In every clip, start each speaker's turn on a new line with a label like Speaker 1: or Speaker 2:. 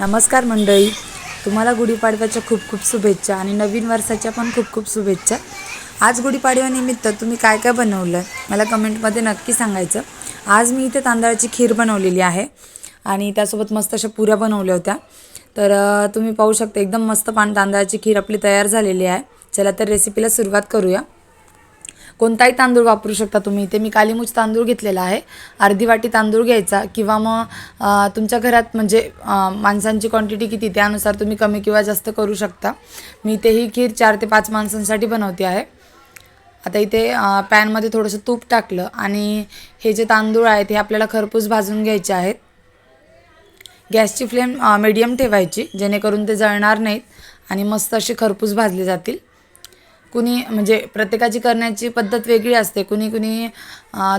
Speaker 1: नमस्कार मंडळी. तुम्हाला गुढीपाडव्याच्या खूप खूप शुभेच्छा आणि नवीन वर्षाच्या पण खूप खूप शुभेच्छा. आज गुढीपाडव्यानिमित्त तुम्ही काय काय बनवलं मला कमेंटमध्ये नक्की सांगायचं. आज मी इथे तांदळाची खीर बनवलेली आहे आणि त्यासोबत मस्त अशा पुऱ्या बनवल्या होत्या. तर तुम्ही पाहू शकता एकदम मस्त पान तांदळाची खीर आपली तयार झालेली आहे. चला तर रेसिपीला सुरुवात करूया. कोणताही तांदूळ वापरू शकता तुम्ही. इथे मी कालीमुच तांदूळ घेतलेला आहे. अर्धी वाटी तांदूळ घ्यायचा किंवा मग तुमच्या घरात म्हणजे माणसांची क्वांटिटी किती त्यानुसार तुम्ही कमी किंवा जास्त करू शकता. मी इथे ही खीर चार ते पाच माणसांसाठी बनवते आहे. आता इथे पॅनमध्ये थोडंसं तूप टाकलं आणि हे जे तांदूळ आहेत हे आपल्याला खरपूस भाजून घ्यायचे आहेत. गॅसची फ्लेम मीडियम ठेवायची जेणेकरून ते जळणार नाहीत आणि मस्त असे खरपूस भाजले जातील. कुणी म्हणजे प्रत्येकाची करण्याची पद्धत वेगळी असते. कुणी कुणी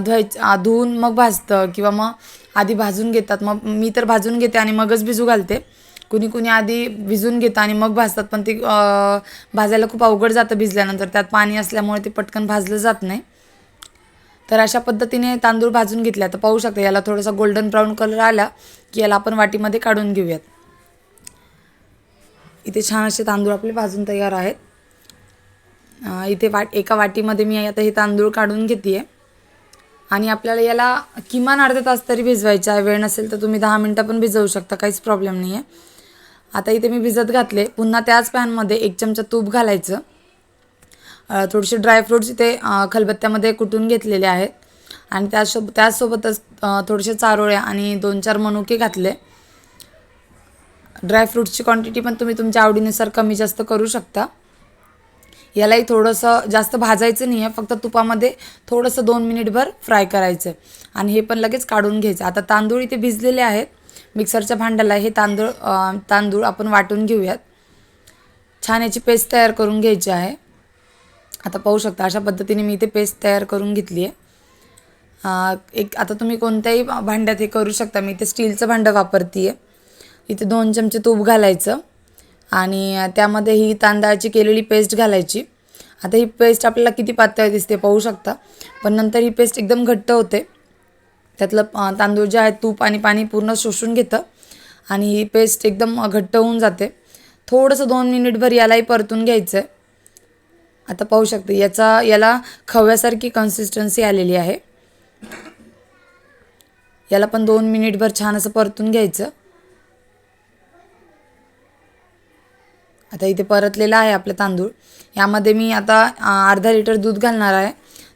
Speaker 1: धुवायचं धुवून मग भाजतं किंवा मग आधी भाजून घेतात. मग मी तर भाजून घेते आणि मगच भिजू घालते. कुणी कुणी आधी भिजून घेतं आणि मग भाजतात. पण ते भाजायला खूप अवघड जातं भिजल्यानंतर. त्यात पाणी असल्यामुळे ते पटकन भाजलं जात नाही. तर अशा पद्धतीने तांदूळ भाजून घेतले. आता पाहू शकता याला थोडासा गोल्डन ब्राऊन कलर आला की याला आपण वाटीमध्ये काढून घेऊयात. इथे छान असे तांदूळ आपले भाजून तयार आहेत. इथे वाट एका वाटीमध्ये मी आता हे तांदूळ काढून घेते आहे आणि आपल्याला याला किमान अर्धा तास तरी भिजवायचा आहे. वेळ नसेल तर तुम्ही दहा मिनटं पण भिजवू शकता. काहीच प्रॉब्लेम नाही आहे आता इथे मी भिजत घातले. पुन्हा त्याच पॅनमध्ये एक चमचा तूप घालायचं. थोडेसे ड्रायफ्रूट्स इथे खलबत्त्यामध्ये कुटून घेतलेले आहेत. आणि त्यासोब त्याचसोबतच थोडेसे चारोळ्या आणि दोन चार मनुके घातले. ड्रायफ्रूट्सची क्वांटिटी पण तुम्ही तुमच्या आवडीनुसार कमी जास्त करू शकता. यालाही थोडंसं जास्त भाजायचं नाही आहे फक्त तुपामध्ये थोडंसं दोन मिनिटभर फ्राय करायचं. आणि हे पण लगेच काढून घ्यायचं. आता तांदूळ इथे भिजलेले आहेत. मिक्सरच्या भांड्याला हे तांदूळ तांदूळ आपण वाटून घेऊयात. छान याची पेस्ट तयार करून घ्यायची आहे. आता पाहू शकता अशा पद्धतीने मी इथे पेस्ट तयार करून घेतली आहे. एक आता तुम्ही कोणत्याही भांड्यात हे करू शकता. मी इथे स्टीलचं भांडं वापरते आहे इथे दोन चमचे तूप घालायचं. आणि त्यामध्ये ही तांदळाची केलेली पेस्ट घालायची. आता ही पेस्ट आपल्याला किती पातळ दिसते पाहू शकता. पण नंतर ही पेस्ट एकदम घट्ट होते. त्यातलं तांदूळ जे आहे तूप आणि पाणी पूर्ण शोषून घेतं. आणि ही पेस्ट एकदम घट्ट होऊन जाते. थोडंसं दोन मिनिटभर यालाही परतून घ्यायचं आहे आता पाहू शकते याचा याला खव्यासारखी कन्सिस्टन्सी आलेली आहे. याला पण दोन मिनिटभर छान असं परतून घ्यायचं. आता इथे परतलेला आहे आपलं तांदूळ. यामध्ये मी आता अर्धा लिटर दूध घालणार आहे.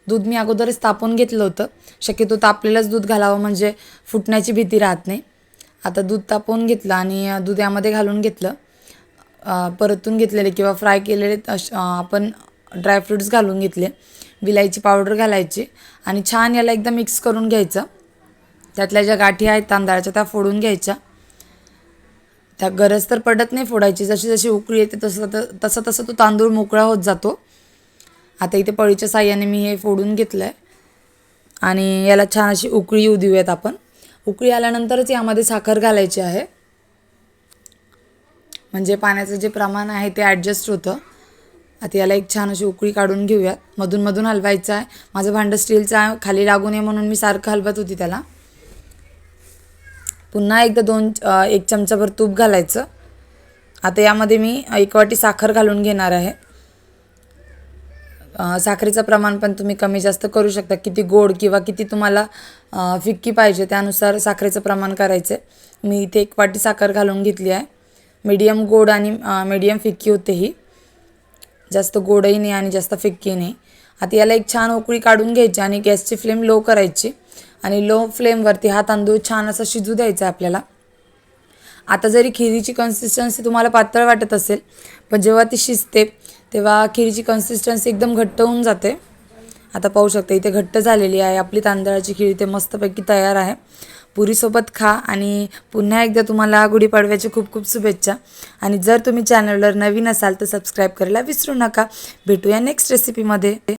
Speaker 1: दूध मी अगोदरच तापून घेतलं होतं. शक्यतो तापलेलंच दूध घालावं म्हणजे फुटण्याची भीती राहत नाही. आता दूध तापवून घेतलं आणि दूध यामध्ये घालून घेतलं. परतून घेतलेले किंवा फ्राय केलेले अश- आपण ड्रायफ्रूट्स घालून घेतले. विलायची पावडर घालायची आणि छान याला एकदा मिक्स करून घ्यायचं. त्यातल्या ज्या गाठी आहेत तांदळाच्या त्या फोडून घ्यायच्या. त्या गरज तर पडत नाही फोडायची. जशी जशी उकळी येते तसं त- तसं तसं तो तांदूळ मोकळा होत जातो. आता इथे पळीच्या साह्याने मी हे फोडून घेतलं आहे आणि याला छान अशी उकळी येऊ देऊयात आपण. उकळी आल्यानंतरच यामध्ये साखर घालायची आहे. म्हणजे पाण्याचं जे प्रमाण आहे ते ॲडजस्ट होतं. आता याला एक छान अशी उकळी काढून घेऊयात. मधून मधून हलवायचं आहे. माझं भांडं स्टीलचं आहे. खाली लागू नये म्हणून मी सारखं हलवत होती त्याला. पुन्हा एकदा दोन एक चमचाभर तूप घालायचं. आता यामध्ये मी एक वाटी साखर घालून घेणार आहे. साखरेचं प्रमाण पण तुम्ही कमी जास्त करू शकता. किती गोड किंवा किती तुम्हाला फिक्की पाहिजे त्यानुसार साखरेचं प्रमाण करायचं आहे मी इथे एक वाटी साखर घालून घेतली आहे. मीडियम गोड आणि मीडियम फिक्की होते ही. जास्त गोडही नाही आणि जास्त फिक्की नाही. आता याला एक छान उकळी काढून घ्यायची आणि गॅसची फ्लेम लो करायची. आणि लो फ्लेमवरती हा तांदूळ छान असा शिजू द्यायचा आहे आपल्याला. आता जरी खिरीची कन्सिस्टन्सी तुम्हाला पातळ वाटत असेल पण जेव्हा ती शिजते तेव्हा खिरीची कन्सिस्टन्सी एकदम घट्ट होऊन जाते. आता पाहू शकता इथे घट्ट झालेली आहे आपली तांदळाची खिरी इथे मस्तपैकी तयार आहे. पुरीसोबत खा आणि पुन्हा एकदा तुम्हाला गुढीपाडव्याची खूप खूप शुभेच्छा. आणि जर तुम्ही चॅनलवर नवीन असाल तर सबस्क्राईब करायला विसरू नका. भेटूया नेक्स्ट रेसिपीमध्ये